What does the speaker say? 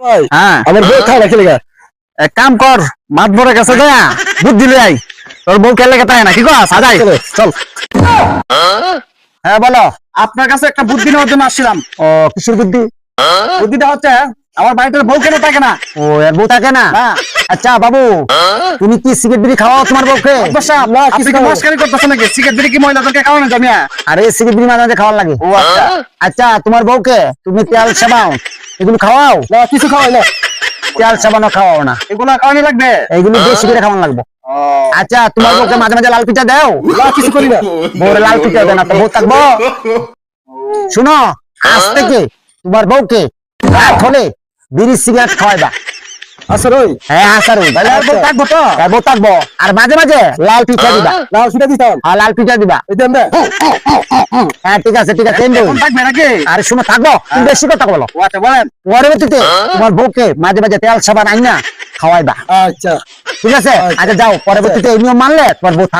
হ্যাঁ। আমার বউ খায় রাখি লেগা এক কাম কর মাত বড় কাছে যা বুদ্ধি লই আই তোর বউ কেলে কথা না কি কস? সাজাই চল হ্যাঁ বলো। আপনার কাছে একটা বুদ্ধি নেওয়ার জন্য আসছিলাম। ও কিশোর বুদ্ধি? বুদ্ধিটা হচ্ছে আমার বাড়িতে বউ কেন থাকে না? ও এর বউ থাকে না? আচ্ছা বাবু তুমি কি সিগারেট বিড়ি খাওয়াও তোমার বউকে? আপনি কিছু কি খাব। মস্কারি করতেছেন নাকি? সিগারেট বিড়ি কি মহিলাদেরকে খাওয়ানো জমিয়া আরে সিগারেট বিড়ি মাঝে মাঝে খাওয়ার লাগে। ও আচ্ছা। আচ্ছা তোমার বউকে তুমি তেল সাবাও এগুলো খাওয়াও? না কিছু খাওয়াই না। তেল সাবানো খাওয়াও না। এগুলো খাওয়ানি লাগবে? এইগুলো বেশি করে খাওয়ানো লাগবে। আচ্ছা তোমার বউকে মাঝে মাঝে লাল পিঠা দাও? কিছু করি না। বউরে লাল পিঠা দেয় না তো বউ থাকব। শুনো আজ থেকে তোমার বউকে রাত হলে বিড়ি সিগারেট খাওয়াইবা। আচ্ছা হ্যাঁ আসার তাহলে আর থাকব তো? বউ থাকব। আর মাঝে মাঝে লাল পিঠা দিবা। না সেটা দিতাম আর লাল পিঠা দিবা। এই হ্যাঁ ঠিক আছে ঠিক আছে এমনি। থাকবে নাকি? আরে শুনো থাকব? তুমি বেশি কথা বলো। ও আচ্ছা বলেন। পরবর্তীতে তোমার বউকে মাঝে মাঝে তেল সাবান আইনা খাওয়াইবা। আচ্ছা। ঠিক আছে? আচ্ছা যাও। পরবর্তীতে এই নিয়ম মানলে তোমার বউ থাকবে।